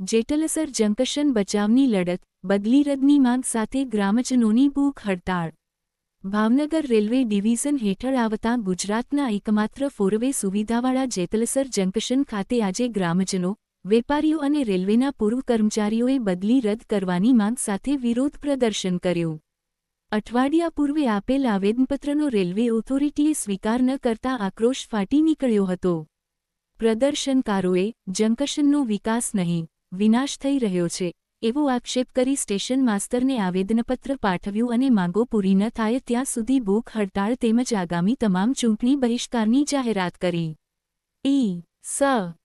જેટલસર junction બચાવની લડત, બદલી રદની માંગ સાથે ગ્રામજનોની ભૂખ હડતાળ. ભાવનગર રેલવે ડિવિઝન હેઠળ આવતા ગુજરાતના એકમાત્ર ફોરવે સુવિધાવાળા જેતલસર જંકશન ખાતે આજે ગ્રામજનો, વેપારીઓ અને રેલવેના પૂર્વ કર્મચારીઓએ બદલી રદ કરવાની માંગ સાથે વિરોધ પ્રદર્શન કર્યું. અઠવાડિયા પૂર્વે આપેલ આવેદનપત્રનો રેલવે ઓથોરિટીએ સ્વીકાર ન કરતા આક્રોશ ફાટી નીકળ્યો હતો. પ્રદર્શનકારોએ જંકશનનો વિકાસ નહીં વિનાશ થઈ રહ્યો છે. એવો આક્ષેપ કરી સ્ટેશન માસ્તરને આવેદનપત્ર પાઠવ્યું અને માંગો પૂરી ન થાય ત્યાં સુધી ભૂખ, હડતાળ તેમજ આગામી તમામ ચૂંટણી બહિષ્કારની જાહેરાત કરી. ઈ. સ.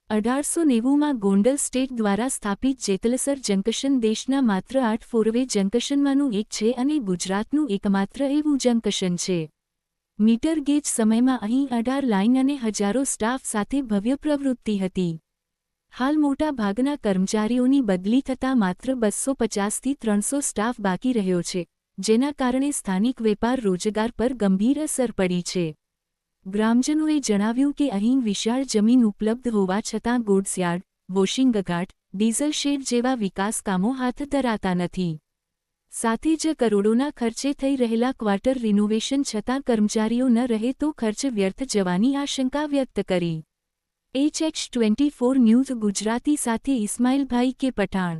અઢારસો નેવુંમાં ગોંડલ સ્ટેટ દ્વારા સ્થાપિત જેતલસર જંકશન દેશના માત્ર આઠ ફોરવે જંકશનમાંનું એક છે અને ગુજરાતનું એકમાત્ર એવું જંકશન છે. મીટર ગેજ સમયમાં અહીં અઢાર લાઇન અને હજારો સ્ટાફ સાથે ભવ્ય પ્રવૃત્તિ હતી. હાલ મોટા ભાગના કર્મચારીઓની બદલી થતાં માત્ર બસો પચાસથી ત્રણસો સ્ટાફ બાકી રહ્યો છે, જેના કારણે સ્થાનિક વેપાર રોજગાર પર ગંભીર અસર પડી છે. ગ્રામજનોએ જણાવ્યું કે અહીં વિશાળ જમીન ઉપલબ્ધ હોવા છતાં ગોડ્સયાર્ડ વોશિંગ ઘાટ ડીઝલ શેડ જેવા વિકાસ કામો હાથ ધરાતા નથી. સાથે જ કરોડોના ખર્ચે થઈ રહેલા ક્વાર્ટર રિનોવેશન છતાં કર્મચારીઓ ન રહે તો ખર્ચ વ્યર્થ જવાની આશંકા વ્યક્ત કરી. H H twenty four news Gujarati સાથે ઇસ્માઇલભાઈ કે પઠાણ.